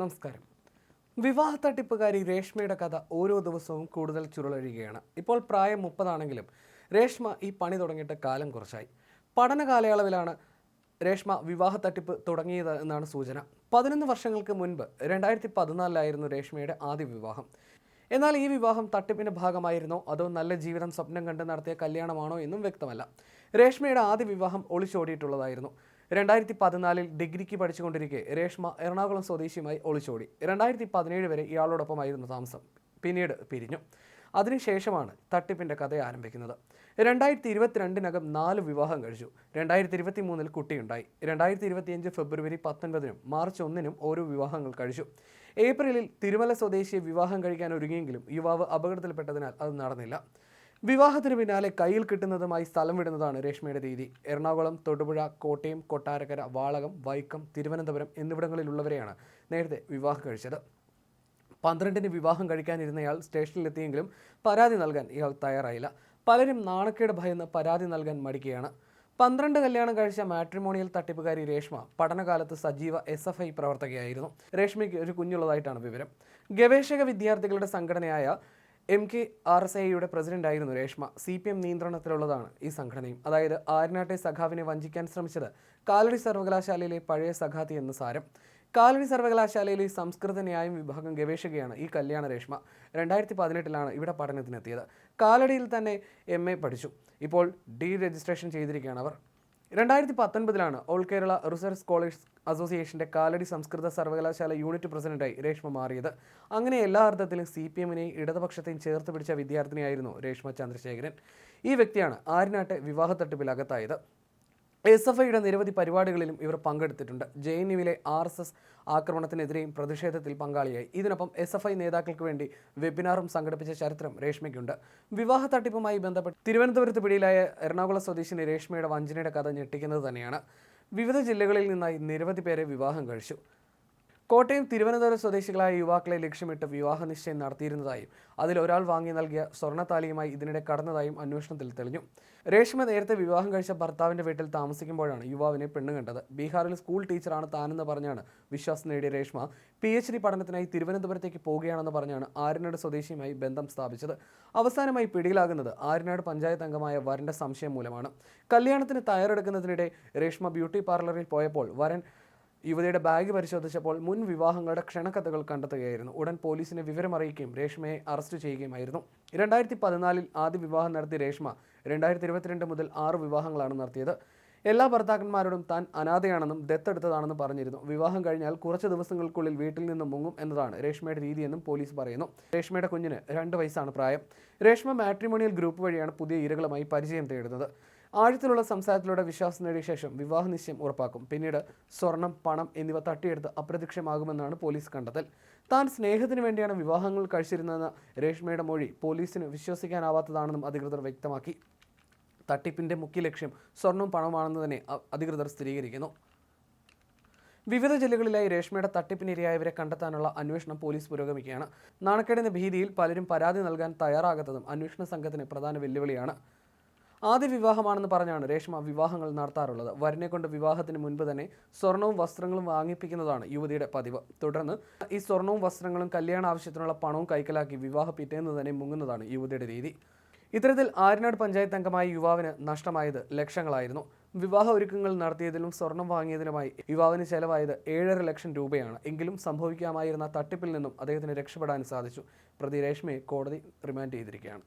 നമസ്കാരം. വിവാഹ തട്ടിപ്പുകാരി രേഷ്മയുടെ കഥ ഓരോ ദിവസവും കൂടുതൽ ചുരുളഴിയുകയാണ്. ഇപ്പോൾ പ്രായം മുപ്പതാണെങ്കിലും രേഷ്മ ഈ പണി തുടങ്ങിയിട്ട് കാലം കുറച്ചായി. പഠന കാലയളവിലാണ് രേഷ്മ വിവാഹ തട്ടിപ്പ് തുടങ്ങിയത് എന്നാണ് സൂചന. പതിനൊന്ന് വർഷങ്ങൾക്ക് മുൻപ് രണ്ടായിരത്തി പതിനാലിലായിരുന്നു രേഷ്മയുടെ ആദ്യ വിവാഹം. എന്നാൽ ഈ വിവാഹം തട്ടിപ്പിന്റെ ഭാഗമായിരുന്നോ? അതോ നല്ല ജീവിതം സ്വപ്നം കണ്ട് നടത്തിയ കല്യാണമാണോ എന്നും വ്യക്തമല്ല. രേഷ്മയുടെ ആദ്യ വിവാഹം ഒളിച്ചോടിയിട്ടുള്ളതായിരുന്നു. രണ്ടായിരത്തി പതിനാലിൽ ഡിഗ്രിക്ക് പഠിച്ചുകൊണ്ടിരിക്കെ രേഷ്മ എറണാകുളം സ്വദേശിയുമായി ഒളിച്ചോടി. രണ്ടായിരത്തി പതിനേഴ് വരെ ഇയാളോടൊപ്പമായിരുന്നു താമസം. പിന്നീട് പിരിഞ്ഞു. അതിനുശേഷമാണ് തട്ടിപ്പിന്റെ കഥ ആരംഭിക്കുന്നത്. രണ്ടായിരത്തി ഇരുപത്തിരണ്ടിനകം നാല് വിവാഹം കഴിച്ചു. രണ്ടായിരത്തി ഇരുപത്തി മൂന്നിൽ കുട്ടിയുണ്ടായി. രണ്ടായിരത്തി ഇരുപത്തിയഞ്ച് ഫെബ്രുവരി പത്തൊൻപതിനും മാർച്ച് ഒന്നിനും ഓരോ വിവാഹങ്ങൾ കഴിച്ചു. ഏപ്രിലിൽ തിരുമല സ്വദേശിയെ വിവാഹം കഴിക്കാൻ ഒരുങ്ങിയെങ്കിലും യുവാവ് അപകടത്തിൽപ്പെട്ടതിനാൽ അത് നടന്നില്ല. വിവാഹത്തിന് പിന്നാലെ കയ്യിൽ കിട്ടുന്നതുമായി സ്ഥലം വിടുന്നതാണ് രേഷ്മയുടെ രീതി. എറണാകുളം തൊടുപുഴ കോട്ടയം കൊട്ടാരക്കര വാളകം വൈക്കം തിരുവനന്തപുരം എന്നിവിടങ്ങളിലുള്ളവരെയാണ് നേരത്തെ വിവാഹം കഴിച്ചത്. പന്ത്രണ്ടിന് വിവാഹം കഴിക്കാനിരുന്നയാൾ സ്റ്റേഷനിലെത്തിയെങ്കിലും പരാതി നൽകാൻ ഇയാൾ തയ്യാറായില്ല. പലരും നാണക്കേട് ഭയന്ന് പരാതി നൽകാൻ മടിക്കുകയാണ്. പന്ത്രണ്ട് കല്യാണം കഴിച്ച മാട്രിമോണിയൽ തട്ടിപ്പുകാരി രേഷ്മ പഠനകാലത്ത് സജീവ എസ് എഫ് ഐ പ്രവർത്തകയായിരുന്നു. രേഷ്മയ്ക്ക് ഒരു കുഞ്ഞുള്ളതായിട്ടാണ് വിവരം. ഗവേഷക വിദ്യാർത്ഥികളുടെ സംഘടനയായ എം കെ ആർ എസ് ഐയുടെ പ്രസിഡന്റായിരുന്നു രേഷ്മ. സി പി എം നിയന്ത്രണത്തിലുള്ളതാണ് ഈ സംഘടനയും. അതായത് ആര്യനാട്ടെ സഖാവിനെ വഞ്ചിക്കാൻ ശ്രമിച്ചത് കാലടി സർവകലാശാലയിലെ പഴയ സഖാത്തി എന്ന സാരം. കാലടി സർവകലാശാലയിലെ സംസ്കൃത ന്യായം വിഭാഗം ഗവേഷകയാണ് ഈ കല്യാണ രേഷ്മ. രണ്ടായിരത്തി പതിനെട്ടിലാണ് ഇവിടെ പഠനത്തിനെത്തിയത്. കാലടിയിൽ തന്നെ എം എ പഠിച്ചു. ഇപ്പോൾ ഡി രജിസ്ട്രേഷൻ ചെയ്തിരിക്കുകയാണ് അവർ. രണ്ടായിരത്തി പത്തൊൻപതിലാണ് ഓൾ കേരള റിസർച്ച് സ്കോളേഴ്സ് അസോസിയേഷന്റെ കാലടി സംസ്കൃത സർവകലാശാല യൂണിറ്റ് പ്രസിഡന്റായി രേഷ്മ മാറിയത്. അങ്ങനെ എല്ലാ അർത്ഥത്തിലും സി പി എമ്മിനെയും ഇടതുപക്ഷത്തെയും ചേർത്ത് പിടിച്ച വിദ്യാർത്ഥിനിയായിരുന്നു രേഷ്മ ചന്ദ്രശേഖരൻ. ഈ വ്യക്തിയാണ് ആരിനാട്ടെ വിവാഹ അകത്തായത്. എസ് എഫ് ഐയുടെ നിരവധി പരിപാടികളിലും ഇവർ പങ്കെടുത്തിട്ടുണ്ട്. ജെ എൻ യുവിലെ ആർ എസ് എസ് ആക്രമണത്തിനെതിരെയും പ്രതിഷേധത്തിൽ പങ്കാളിയായി. ഇതിനൊപ്പം എസ് എഫ് ഐ നേതാക്കൾക്ക് വേണ്ടി വെബിനാറും സംഘടിപ്പിച്ച ചരിത്രം രേഷ്മയ്ക്കുണ്ട്. വിവാഹ തട്ടിപ്പുമായി ബന്ധപ്പെട്ട് തിരുവനന്തപുരത്ത് പിടിയിലായ എറണാകുളം സ്വദേശിനി രേഷ്മയുടെ വഞ്ചനയുടെ കഥ ഞെട്ടിക്കുന്നത് തന്നെയാണ്. വിവിധ ജില്ലകളിൽ നിന്നായി നിരവധി പേരെ വിവാഹം കഴിച്ചു. കോട്ടയം തിരുവനന്തപുരം സ്വദേശികളായ യുവാക്കളെ ലക്ഷ്യമിട്ട് വിവാഹ നിശ്ചയം നടത്തിയിരുന്നതായും അതിൽ ഒരാൾ വാങ്ങി നൽകിയ സ്വർണത്താലിയുമായി ഇതിനിടെ കടന്നതായും അന്വേഷണത്തിൽ തെളിഞ്ഞു. രേഷ്മ നേരത്തെ വിവാഹം കഴിച്ച ഭർത്താവിന്റെ വീട്ടിൽ താമസിക്കുമ്പോഴാണ് യുവാവിനെ പെണ്ണ് കണ്ടത്. ബീഹാറിൽ സ്കൂൾ ടീച്ചറാണ് താനെന്ന് പറഞ്ഞാണ് വിശ്വാസം നേടിയ രേഷ്മ. പി എച്ച് ഡി പഠനത്തിനായി തിരുവനന്തപുരത്തേക്ക് പോവുകയാണെന്ന് പറഞ്ഞാണ് ആര്യനാട് സ്വദേശിയുമായി ബന്ധം സ്ഥാപിച്ചത്. അവസാനമായി പിടിയിലാകുന്നത് ആര്യനാട് പഞ്ചായത്ത് അംഗമായ വരന്റെ സംശയം മൂലമാണ്. കല്യാണത്തിന് തയ്യാറെടുക്കുന്നതിനിടെ രേഷ്മ ബ്യൂട്ടി പാർലറിൽ പോയപ്പോൾ വരൻ യുവതിയുടെ ബാഗ് പരിശോധിച്ചപ്പോൾ മുൻ വിവാഹങ്ങളുടെ ക്ഷണക്കഥകൾ കണ്ടെത്തുകയായിരുന്നു. ഉടൻ പോലീസിനെ വിവരമറിയിക്കുകയും രേഷ്മയെ അറസ്റ്റ് ചെയ്യുകയുമായിരുന്നു. രണ്ടായിരത്തി പതിനാലിൽ ആദ്യ വിവാഹം നടത്തിയ രേഷ്മ രണ്ടായിരത്തി ഇരുപത്തിരണ്ട് മുതൽ ആറ് വിവാഹങ്ങളാണ് നടത്തിയത്. എല്ലാ ഭർത്താക്കന്മാരോടും താൻ അനാഥയാണെന്നും ദത്തെടുത്തതാണെന്നും പറഞ്ഞിരുന്നു. വിവാഹം കഴിഞ്ഞാൽ കുറച്ച് ദിവസങ്ങൾക്കുള്ളിൽ വീട്ടിൽ നിന്ന് മുങ്ങും എന്നതാണ് രേഷ്മയുടെ രീതിയെന്നും പോലീസ് പറയുന്നു. രേഷ്മയുടെ കുഞ്ഞിന് രണ്ട് വയസ്സാണ് പ്രായം. രേഷ്മ മാട്രിമോണിയൽ ഗ്രൂപ്പ് വഴിയാണ് പുതിയ ഇരകളുമായി പരിചയം തേടുന്നത്. ആഴത്തിലുള്ള സംസാരത്തിലൂടെ വിശ്വാസം നേടിയ ശേഷം വിവാഹ നിശ്ചയം ഉറപ്പാക്കും. പിന്നീട് സ്വർണം പണം എന്നിവ തട്ടിയെടുത്ത് അപ്രത്യക്ഷമാകുമെന്നാണ് പോലീസ് കണ്ടെത്തൽ. താൻ സ്നേഹത്തിന് വേണ്ടിയാണ് വിവാഹങ്ങൾ കഴിച്ചിരുന്നതെന്ന രേഷ്മയുടെ മൊഴി പോലീസിന് വിശ്വസിക്കാനാവാത്തതാണെന്നും അധികൃതർ വ്യക്തമാക്കി. തട്ടിപ്പിന്റെ മുഖ്യ ലക്ഷ്യം സ്വർണവും പണവുമാണെന്ന് തന്നെ അധികൃതർ സ്ഥിരീകരിക്കുന്നു. വിവിധ ജില്ലകളിലായി രേഷ്മയുടെ തട്ടിപ്പിനിരയായവരെ കണ്ടെത്താനുള്ള അന്വേഷണം പോലീസ് പുരോഗമിക്കുകയാണ്. നാണക്കേടിന്റെ ഭീതിയിൽ പലരും പരാതി നൽകാൻ തയ്യാറാകാത്തതും അന്വേഷണ സംഘത്തിന് പ്രധാന വെല്ലുവിളിയാണ്. ആദ്യ വിവാഹമാണെന്ന് പറഞ്ഞാണ് രേഷ്മ വിവാഹങ്ങൾ നടത്താറുള്ളത്. വരനെ കൊണ്ട് വിവാഹത്തിന് മുൻപ് തന്നെ സ്വർണവും വസ്ത്രങ്ങളും വാങ്ങിപ്പിക്കുന്നതാണ് യുവതിയുടെ പതിവ്. തുടർന്ന് ഈ സ്വർണവും വസ്ത്രങ്ങളും കല്യാണ ആവശ്യത്തിനുള്ള പണവും കൈക്കലാക്കി വിവാഹ പിറ്റേന്ന് തന്നെ മുങ്ങുന്നതാണ് യുവതിയുടെ രീതി. ഇത്തരത്തിൽ ആര്യനാട് പഞ്ചായത്ത് അംഗമായ യുവാവിന് നഷ്ടമായത് ലക്ഷങ്ങളായിരുന്നു. വിവാഹ ഒരുക്കങ്ങൾ നടത്തിയതിലും സ്വർണം വാങ്ങിയതിനുമായി യുവാവിന് ചെലവായത് ഏഴര ലക്ഷം രൂപയാണ്. എങ്കിലും സംഭവിക്കാമായിരുന്ന തട്ടിപ്പിൽ നിന്നും അദ്ദേഹത്തിന് രക്ഷപ്പെടാൻ സാധിച്ചു. പ്രതി രേഷ്മയെ കോടതി റിമാൻഡ് ചെയ്തിരിക്കുകയാണ്.